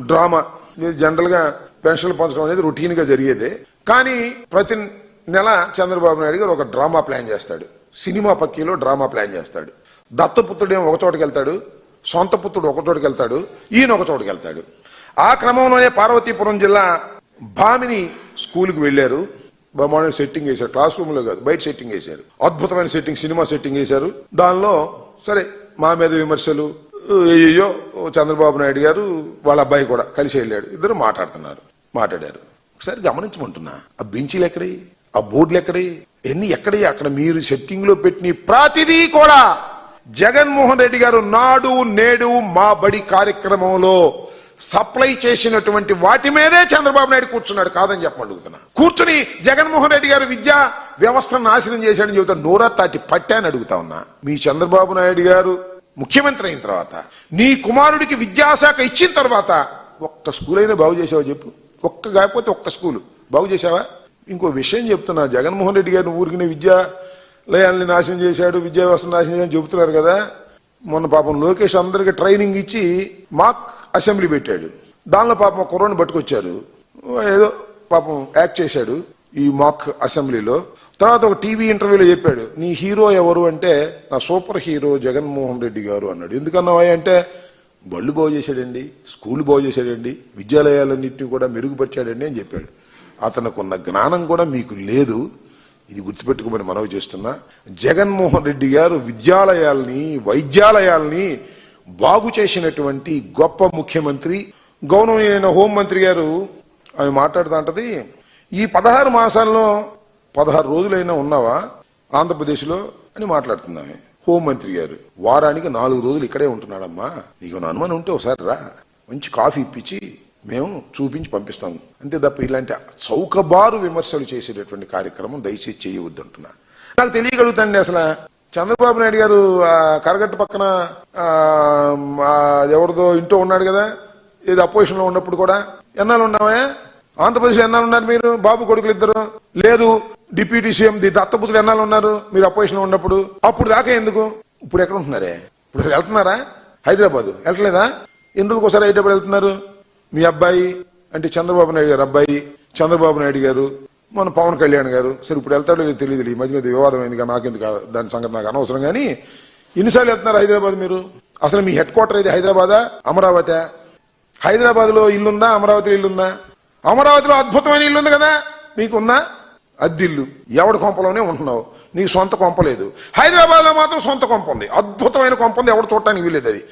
Drama. ఇది జనరల్గా పెన్షన్లు పంచడం అనేది రొటీన్గా జరిగేదే. కానీ ప్రతి నెల చంద్రబాబు నాయుడు గారు ఒక డ్రామా ప్లాన్ చేస్తాడు. సినిమా పక్కీలో డ్రామా ప్లాన్ చేస్తాడు. దత్తపుత్రుడు ఏమో ఒక చోటుకి వెళ్తాడు. సొంత పుత్రుడు ఒక చోటుకి వెళ్తాడు. ఈయన ఒక చోటుకి వెళ్తాడు. ఆ క్రమంలోనే పార్వతీపురం జిల్లా భామిని స్కూల్కి వెళ్ళారు. బ్రహ్మాండ సెట్టింగ్ వేశారు క్లాస్ రూమ్లో కాదు బయట సెట్టింగ్ వేశారు అద్భుతమైన సెట్టింగ్ సినిమా సెట్టింగ్ వేశారు దానిలో సరే మా మీద విమర్శలు అయ్యో చంద్రబాబు నాయుడు గారు వాళ్ళ అబ్బాయి కూడా కలిసి వెళ్ళాడు. ఇద్దరు మాట్లాడుతున్నారు. మాట్లాడారు. ఒకసారి గమనించమంటున్నా. ఆ బెంచీలు ఎక్కడి ఆ బోర్డులు ఎక్కడి ఎన్ని ఎక్కడి అక్కడ మీరు సెట్టింగ్లో పెట్టిన ప్రతిదీ కూడా జగన్మోహన్ రెడ్డి గారు నాడు నేడు మా బడి కార్యక్రమంలో సప్లై చేసినటువంటి వాటి మీదే చంద్రబాబు నాయుడు కూర్చున్నాడు. కాదని చెప్పమడుగుతున్నా కూర్చుని జగన్మోహన్ రెడ్డి గారు విద్యా వ్యవస్థను నాశనం చేశాడని చెబుతా నోరా తాటి పట్టాని అడుగుతా ఉన్నా. మీ చంద్రబాబు నాయుడు గారు ముఖ్యమంత్రి అయిన తర్వాత నీ కుమారుడికి విద్యాశాఖ ఇచ్చిన తర్వాత ఒక్క స్కూల్ అయినా బాగు చేసావా చెప్పు? ఒక్క కాకపోతే ఒక్క స్కూల్. బాగు చేసావా ఇంకో విషయం చెప్తున్నా. జగన్మోహన్ రెడ్డి గారిని ఊరికిన విద్యాలయాల్ని నాశనం చేశాడు విద్యా వ్యవస్థను నాశనం చేయని చెబుతున్నారు కదా. మొన్న పాపం లోకేష్ అందరికి ట్రైనింగ్ ఇచ్చి మాక్ అసెంబ్లీ పెట్టాడు. దానిలో పాపం కుర్రోని పట్టుకొచ్చారు. ఏదో పాపం యాక్ట్ చేశాడు ఈ మాక్ అసెంబ్లీలో. తర్వాత ఒక టీవీ ఇంటర్వ్యూలో చెప్పాడు నీ హీరో ఎవరు అంటే నా సూపర్ హీరో జగన్మోహన్ రెడ్డి గారు అన్నాడు. ఎందుకన్నావా అంటే బళ్ళు బాగు చేశాడండి స్కూల్ బాగు చేశాడండి విద్యాలయాలన్నింటినీ కూడా మెరుగుపరిచాడండి అని చెప్పాడు. అతనుకున్న జ్ఞానం కూడా మీకు లేదు. ఇది గుర్తుపెట్టుకోమని మనవి చేస్తున్నా. జగన్మోహన్ రెడ్డి గారు విద్యాలయాల్ని వైద్యాలయాల్ని బాగు చేసినటువంటి గొప్ప ముఖ్యమంత్రి గౌరవనీయమైన హోంమంత్రి గారు ఆమె మాట్లాడుతూ ఉంటది. ఈ పదహారు మాసాల్లో పదహారు రోజులైనా ఉన్నావా? ఆంధ్రప్రదేశ్లో అని మాట్లాడుతున్నామే హోంమంత్రి గారు వారానికి నాలుగు రోజులు ఇక్కడే ఉంటున్నాడమ్మా. నీకు అనుమానం ఉంటే ఒకసారి రా. మంచి కాఫీ ఇప్పించి మేము చూపించి పంపిస్తాము అంతే తప్ప ఇలాంటి చౌకబారు విమర్శలు చేసేటటువంటి కార్యక్రమం దయచేసి చేయవద్దు అంటున్నా నాకు తెలియగలుగుతాండి అసలు. చంద్రబాబు నాయుడు గారు కరగట్టు పక్కన ఎవరిదో ఇంట్లో ఉన్నాడు కదా. ఏదో అపోజిషన్లో ఉన్నప్పుడు కూడా. ఎన్నాళ్ళు ఉన్నావా? ఆంధ్రప్రదేశ్ ఎన్నాళ్ళు ఉన్నారు మీరు? బాబు కొడుకులు ఇద్దరు? లేదు. డిప్యూటీ సీఎం ది దత్తపుత్రులు ఎన్నాళ్ళు ఉన్నారు? మీరు అపోజిషన్ ఉన్నప్పుడు. అప్పుడు దాకా ఎందుకు? ఇప్పుడు ఎక్కడ ఉంటున్నారే? ఇప్పుడు వెళ్తున్నారా? హైదరాబాద్. వెళ్తలేదా ఎందుకు ఒకసారి హైదరాబాద్ వెళ్తున్నారు? మీ అబ్బాయి అంటే చంద్రబాబు నాయుడు గారు అబ్బాయి చంద్రబాబు నాయుడు గారు మన పవన్ కళ్యాణ్ గారు. సరే ఇప్పుడు వెళ్తాడో లేదు తెలియదు. ఈ మధ్య మధ్య వివాదం అయింది కానీ నాకెందుకు ఆ- దాని సంగతి నాకు అనవసరం కానీ ఎన్నిసార్లు వెళ్తున్నారు హైదరాబాద్ మీరు? అసలు మీ హెడ్ క్వార్టర్ ఇది హైదరాబాదా? అమరావతి? హైదరాబాద్లో ఇల్లుందా? అమరావతిలో ఇల్లుందా? అమరావతిలో అద్భుతమైన ఇల్లు ఉంది కదా? మీకుందా? అద్దిల్లు. ఎవడి కొంపలోనే ఉంటున్నావు? నీకు సొంత కొంప లేదు. హైదరాబాద్లో మాత్రం సొంత కొంప ఉంది. అద్భుతమైన కొంప ఉంది. ఎవడు చూడటానికి వీలేదు అది.